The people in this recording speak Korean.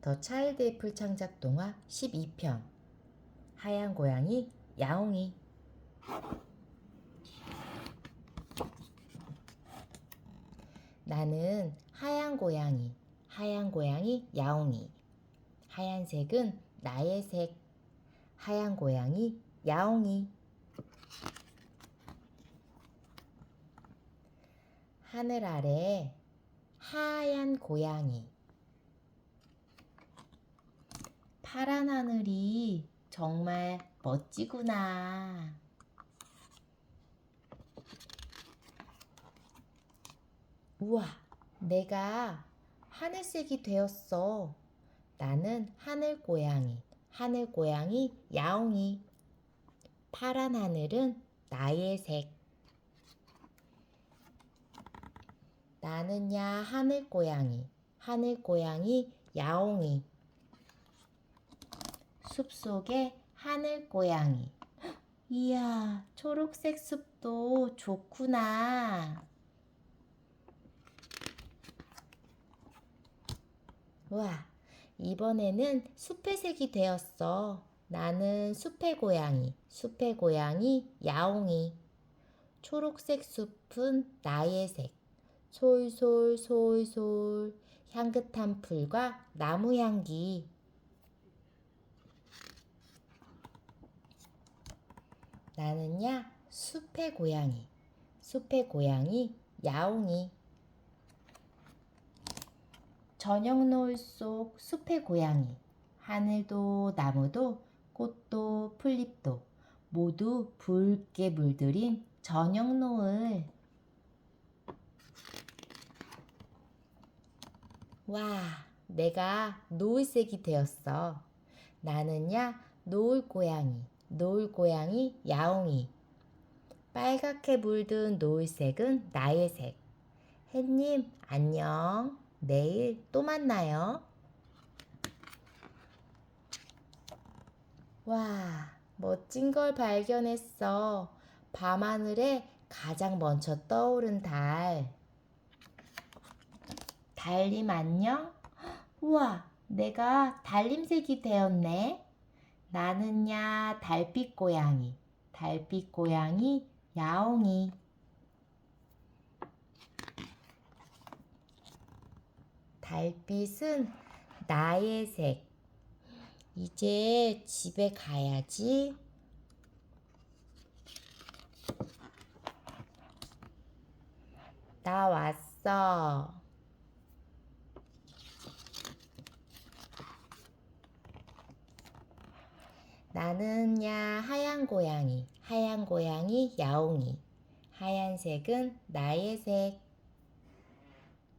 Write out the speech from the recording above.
더 차일드 애플 창작 동화 12편. 하얀 고양이 야옹이. 나는 하얀 고양이 하얀 고양이 야옹이. 하얀색은 나의 색. 하얀 고양이 야옹이. 하늘 아래 하얀 고양이 파란 하늘이 정말 멋지구나. 우와, 내가 하늘색이 되었어. 나는 하늘 고양이, 하늘 고양이 야옹이. 파란 하늘은 나의 색. 나는야 하늘 고양이, 하늘 고양이 야옹이. 숲속에 하늘 고양이. 이야, 초록색 숲도 좋구나. 와, 이번에는 숲의 색이 되었어. 나는 숲의 고양이, 숲의 고양이 야옹이. 초록색 숲은 나의 색. 솔솔 솔솔 향긋한 풀과 나무 향기. 나는야 숲의 고양이, 숲의 고양이 야옹이. 저녁 노을 속 숲의 고양이. 하늘도 나무도 꽃도 풀잎도 모두 붉게 물들인 저녁 노을. 와, 내가 노을색이 되었어. 나는야 노을 고양이, 노을 고양이 야옹이. 빨갛게 물든 노을색은 나의 색. 햇님, 안녕. 내일 또 만나요. 와, 멋진 걸 발견했어. 밤하늘에 가장 먼저 떠오른 달. 달님 안녕? 우와, 내가 달림색이 되었네. 나는야 달빛 고양이, 달빛 고양이 야옹이. 달빛은 나의 색. 이제 집에 가야지. 나 왔어. 나는 야 하얀 고양이, 하얀 고양이 야옹이. 하얀색은 나의 색.